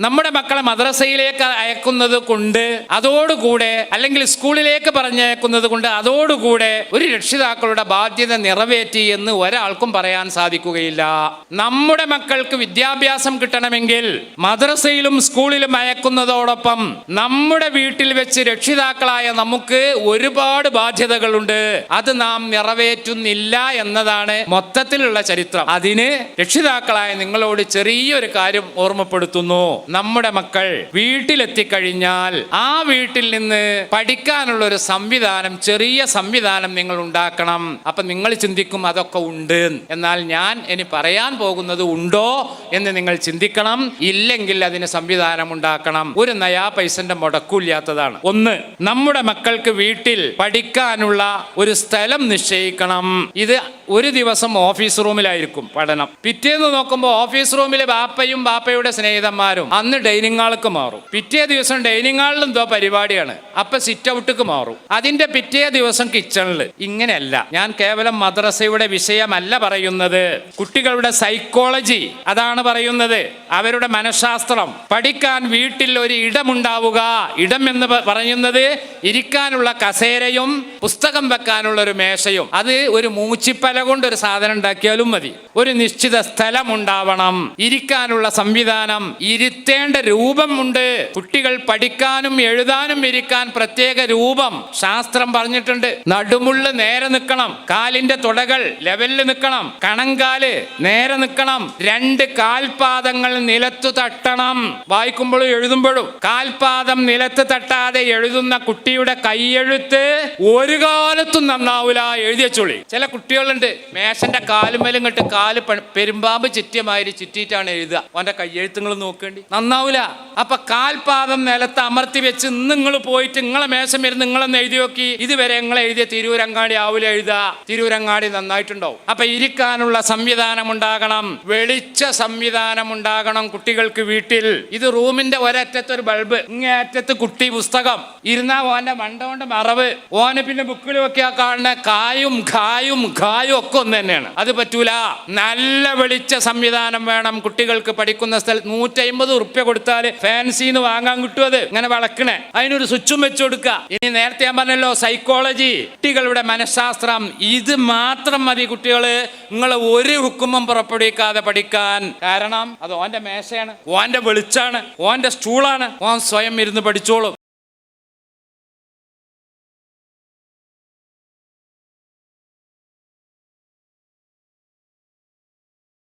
നമ്മുടെ മക്കളെ മദ്രസയിലേക്ക് അയക്കുന്നത് കൊണ്ട് അതോടുകൂടെ അല്ലെങ്കിൽ സ്കൂളിലേക്ക് പറഞ്ഞയക്കുന്നത് കൊണ്ട് അതോടുകൂടെ ഒരു രക്ഷിതാക്കളുടെ ബാധ്യത നിറവേറ്റി എന്ന് ഒരാൾക്കും പറയാൻ സാധിക്കുകയില്ല. നമ്മുടെ മക്കൾക്ക് വിദ്യാഭ്യാസം കിട്ടണമെങ്കിൽ മദ്രസയിലും സ്കൂളിലും അയക്കുന്നതോടൊപ്പം നമ്മുടെ വീട്ടിൽ വെച്ച് രക്ഷിതാക്കളായ നമുക്ക് ഒരുപാട് ബാധ്യതകളുണ്ട്. അത് നാം നിറവേറ്റുന്നില്ല എന്നതാണ് മൊത്തത്തിലുള്ള ചരിത്രം. അതിന് രക്ഷിതാക്കളായ നിങ്ങളോട് ചെറിയൊരു കാര്യം ഓർമ്മപ്പെടുത്തുന്നു. നമ്മുടെ മക്കൾ വീട്ടിലെത്തിക്കഴിഞ്ഞാൽ ആ വീട്ടിൽ നിന്ന് പഠിക്കാനുള്ള ഒരു സംവിധാനം ചെറിയ സംവിധാനം നിങ്ങൾ ഉണ്ടാക്കണം. അപ്പൊ നിങ്ങൾ ചിന്തിക്കും അതൊക്കെ ഉണ്ട്. എന്നാൽ ഞാൻ ഇനി പറയാൻ പോകുന്നത് ഉണ്ടോ എന്ന് നിങ്ങൾ ചിന്തിക്കണം. ഇല്ലെങ്കിൽ അതിന് സംവിധാനം ഉണ്ടാക്കണം. ഒരു നയാ പൈസന്റെ മുടക്കൂല്ലാത്തതാണ്. ഒന്ന് നമ്മുടെ മക്കൾക്ക് വീട്ടിൽ പഠിക്കാനുള്ള ഒരു സ്ഥലം നിശ്ചയിക്കണം. ഇത് ഒരു ദിവസം ഓഫീസ് റൂമിലായിരിക്കും പഠനം. പിറ്റേന്ന് നോക്കുമ്പോൾ ഓഫീസ് റൂമിലെ ബാപ്പയും ബാപ്പയുടെ സ്നേഹിതന്മാരും അന്ന് ഡൈനിങ് ഹാൾക്ക് മാറും. പിറ്റേ ദിവസം ഡൈനിങ് ഹാളിൽ എന്തോ പരിപാടിയാണ്. അപ്പൊ സിറ്റ് ഔട്ടിക്ക് മാറും. അതിന്റെ പിറ്റേ ദിവസം കിച്ചണിൽ ഇങ്ങനെയല്ല. ഞാൻ കേവലം മദ്രസയുടെ വിഷയമല്ല പറയുന്നത്. കുട്ടികളുടെ സൈക്കോളജി അതാണ് പറയുന്നത്. അവരുടെ മനഃശാസ്ത്രം. പഠിക്കാൻ വീട്ടിൽ ഒരു ഇടമുണ്ടാവുക. ഇടം എന്ന് പറയുന്നത് ഇരിക്കാനുള്ള കസേരയും പുസ്തകം വെക്കാനുള്ള ഒരു മേശയും. അത് ഒരു മൂച്ചിപ്പല കൊണ്ട് ഒരു സാധനം ഉണ്ടാക്കിയാലും മതി. ഒരു നിശ്ചിത സ്ഥലം ഉണ്ടാവണം ഇരിക്കാനുള്ള സംവിധാനം ഇരുത്തേണ്ട രൂപമുണ്ട്. കുട്ടികൾ പഠിക്കാനും എഴുതാനും ഇരിക്കാൻ പ്രത്യേക രൂപം. ശാസ്ത്രം പറഞ്ഞിട്ടുണ്ട് നടുമുള്ള് നേരെ നിൽക്കണം. കാലിന്റെ തുടകൾ ലെവലിൽ നിൽക്കണം. കണങ്കാൽ നേരെ നിൽക്കണം. രണ്ട് കാൽപാദങ്ങൾ നിലത്തു തട്ടണം. വായിക്കുമ്പോഴും എഴുതുമ്പോഴും കാൽപാദം നിലത്ത് തട്ടാതെ എഴുതുന്ന കുട്ടിയുടെ കൈയെഴുത്ത് ഒരു കാലത്തും നന്നാവൂല എഴുതിയച്ചോളി ചില കുട്ടികളുണ്ട് മേശന്റെ കാലുമേലും കെട്ട് കാൽ പെരുമ്പാമ്പ് ചുറ്റിയമാതിരി ചുറ്റിയിട്ടാണ് എഴുതുക. അവന്റെ കൈയെഴുത്തുകൾ നോക്കേണ്ടി. നന്നാവൂല. അപ്പൊ കാൽപാദം നിലത്ത് അമർത്തി വെച്ച് നിങ്ങൾ പോയിട്ട് നിങ്ങളെ മേശം വരുന്ന നിങ്ങളെന്ന് എഴുതി നോക്കി. ഇതുവരെ നിങ്ങൾ എഴുതിയ തിരൂരങ്ങാടി ആവൂല എഴുതുക. തിരൂരങ്ങാടി നന്നായിട്ടുണ്ടാവും. അപ്പൊ ഇരിക്കാനുള്ള സംവിധാനം ഉണ്ടാകണം വെളിച്ച സംവിധാനം ഉണ്ടാകണം കുട്ടികൾക്ക് വീട്ടിൽ. ഇത് റൂമിന്റെ ഒരറ്റത്ത് ഒരു ബൾബ്. ഇങ്ങേ അറ്റത്ത് കുട്ടി പുസ്തകം. ഇരുന്നാ ഓന്റെ മണ്ട കൊണ്ട് മറവ്. ഓന് പിന്നെ ബുക്കിലുമൊക്കെ ആ കാണുന്ന കായും ഖായും ഖായും ഒക്കെ ഒന്ന് തന്നെയാണ്. അത് പറ്റൂല. നല്ല വെളിച്ച സംവിധാനം വേണം കുട്ടികൾക്ക് പഠിക്കുന്ന സ്ഥലത്ത്. നൂറ്റി അമ്പത് ഉറുപ്പ്യ കൊടുത്താൽ ഫാൻസിന്ന് വാങ്ങാൻ കിട്ടും അത്. ഇങ്ങനെ വളക്കണേ. അതിനൊരു സ്വിച്ചും വെച്ചു കൊടുക്കുക ഇനി നേരത്തെ ഞാൻ പറഞ്ഞല്ലോ സൈക്കോളജി കുട്ടികളുടെ മനഃശാസ്ത്രം. ഇത് മാത്രം മതി കുട്ടികൾ. നിങ്ങൾ ഒരു ഹുക്കുമം പുറപ്പെടുവിക്കാതെ പഠിക്കാൻ. കാരണം അത് ഓന്റെ മേശയാണ്. ഓന്റെ വെളിച്ചാണ്. ഓന്റെ സ്റ്റൂളാണ്. ഓൻ സ്വയം ഇരുന്ന് പഠിച്ചോളും.